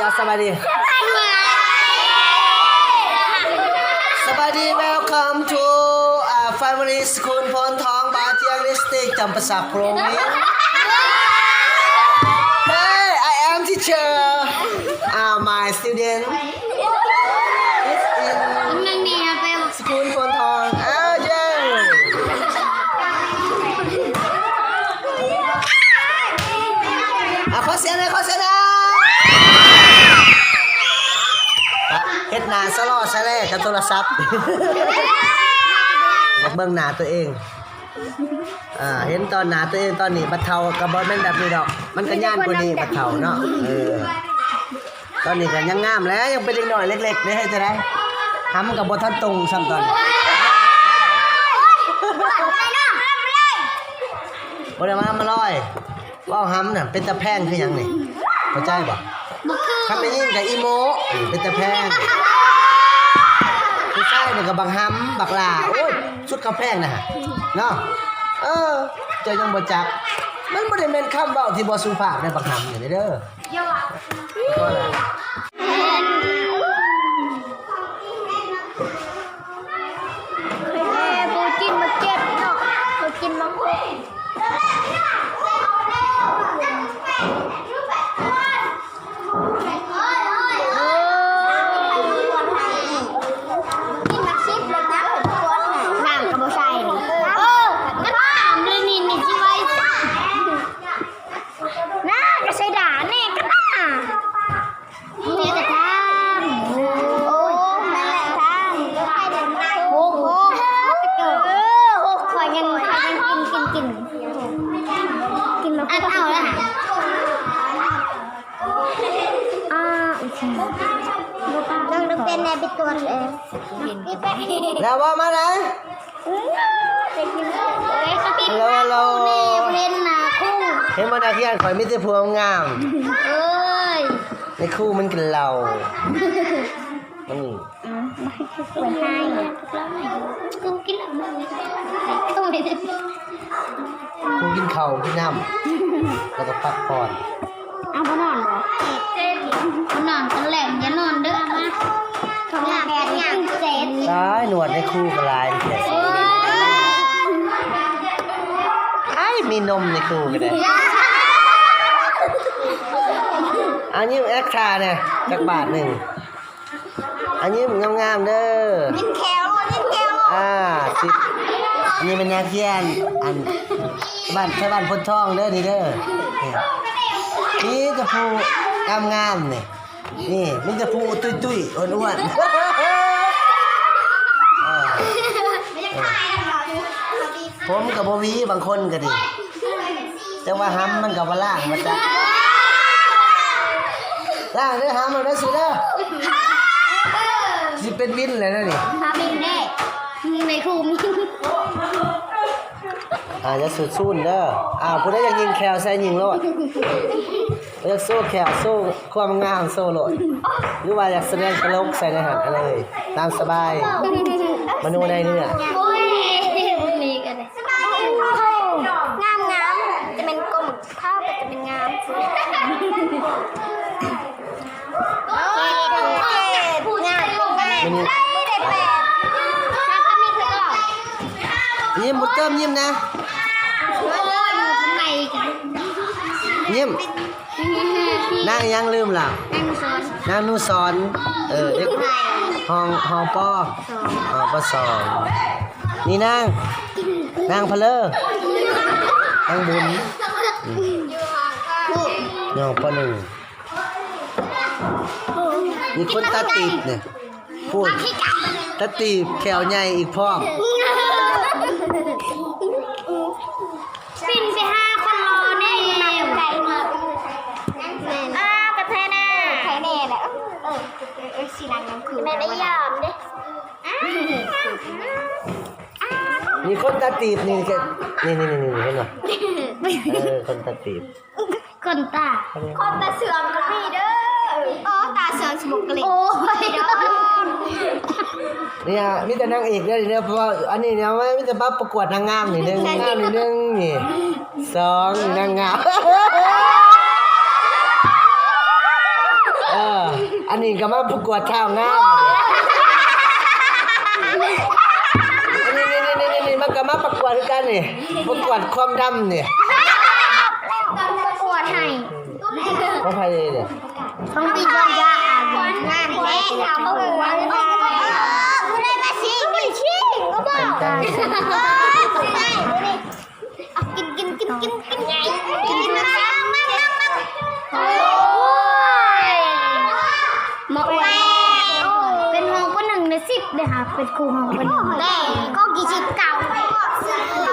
เอาสบายดีสบายดี welcome to uh, family school พนทองบาเจียงดิสติกจำปาสักโปรวิน Hey I am teacher uh, my student เฮ็ดหน้าสลอซะแล้วกับโทรศัพท์อยากเบิ่งหน้าตัวเองอ่าเห็นตอนหน้าตัวเองตอนนี้บัดเทากับบอแม่นแบบนี้ดอก มันก็ย่านกว่านี้บัดเทาเนาะเออตอนนี้ก็ยังงามแล้วยังเป็นเด็กน้อยเล็กๆได้ให้จะได้ทำกับบทันตรงซ้ำตอนนี้บ่ได้มามาลอยว่าวห้ำน่ะเป็นตะแพงคือหยังนี่เข้าใจบ่บุคือ ถ้าไม่ยิ่งกับอีโมเป็นตะแพงผู้ชายนี่ยกับบังฮัมบักลาโอ้ยชุดกระแพงนะฮะเนาะเออเจะยังบ่จัก มันบ่ได้แม่นคำเว้าที่บ่สุภาพในบักห้ำนี่เด้อเยาว์ก็เลย แม่บูจินมาเก็ตเนาะบูจินมาคุยกินมาชิปเลยนะน้ำกับโบชัยนี่เออก็ถามเลยนี่นี่จิไว้น่ากระใสด่าแน่ก็น่า นี่กระทางโอ้นั่นแหละทางโอ้โหเออโอ้คอยยังคอยยังกินกินกินกินมาอันเอาแล้วอ่าต้องต้องเป็นแนวเป็นตัวเองนี่ไป แล้วว่ามาไหนจะกินเลยก็ติดฮัลโหลฮัลโหลเล่นนะคู่เห็นมันอาเคียนข่อยมีแต่พวงงามเอ้ยในคู่มันกินเหล้ามันเปิดให้กูกินแล้วต้องไปคู่กินเข้ากินน้ำแล้วก็พักผ่อนเอาไปนอนบ่น วดในคู่กลายเสียสิไอ้มีนมในคู่ก็ได้อันนี้แอคทราเนี่ยจากบาทหนึ่ง อันนี้มันงามๆเด้อยิ้มแคลยิ้มแคลอ่าสิอันนี้เป็นยาเคียนอันบ้านใช้บ้านพนทองเด้อนี่เด้อนี่นี่จะพูงามงามๆนี่นี่มันจะพูตุ้ยตุ้ยๆอ้วนอ้วนๆเออ ผมกับโบวีบางคนก็ดีแต่ว่าห้ำมันกับว่าล่างมาจ้ะล่างเด้อห้ำมันได้อสิเด้อสิเป็นวินเลยนะนี่พาบินแน่ในครูมีอาจะสุดสู้เด้ออ้าวคุณได้อยากยิงแคลใส่ยิงโลดอยากสู้แคลสู้ความงามโซ่โลดหรือว่าอยากแสดงตลกใส่ในหันอะไรเลยตามสบายมโนในเนื้อ โอ้ยบุนี้กันเลยงามงามจะเป็นกลมข้าวก็จะเป็นงามพูดงามพูดงาม มันนี่ ไม่ได้แปลถ้าเขามีคือก็ ยิ้ มยิ้มนะอยู่ข้างในกันยิ้มนางยังลืมล่ะนั่งซ้อนนางนูสอนเออเด็กห้องห้องปอห้องปอสองนี่นางนางพเลอนางบุญน้องปอหนึ่งมีคนตาตีบเนี่ยพูดตาตีบแขวใหญ่อีกพร้อม ปินไปห้าคนรอแน่ไก่มาอ่ากระเทแน่แทแน่แหละเออเออ สีนังน้ำคือแม่ได้ยามเด้มีคนตาตีบนี่แกนี่นี่นี่นี่เห็นไหมเออคนตาตีบคนตาคนตาเสื่อมกับพี่เด้ออ๋อตาเสื่อมสมุกกลิโอ้ยเด้อเนี่ยมีแต่นางเอกเนี่ยเนี่ยเพราะว่าอันนี้เนี่ยไม่มีแต่บับประกวดนางงามนี่หนึ่งนางงามนี่หนึ่งนี่สองนางงามเออ อันนี้ก็มาประกวดเท้างามอันนี้นี่นี่นี่นี่มันก็มาประกวดกันนี่ประกวดความดำนี่ประกวดให้ก็ไปเลยเนี่ยต้องปีนยากงานแท้ถามประกวดกูได้มาชิงม่ชิงก็บอกกินกินกินกินกินกิน สิบเลยค่ะเป็นครูของคนแต่ก็กี่ชิปเก่าก็ซื้อ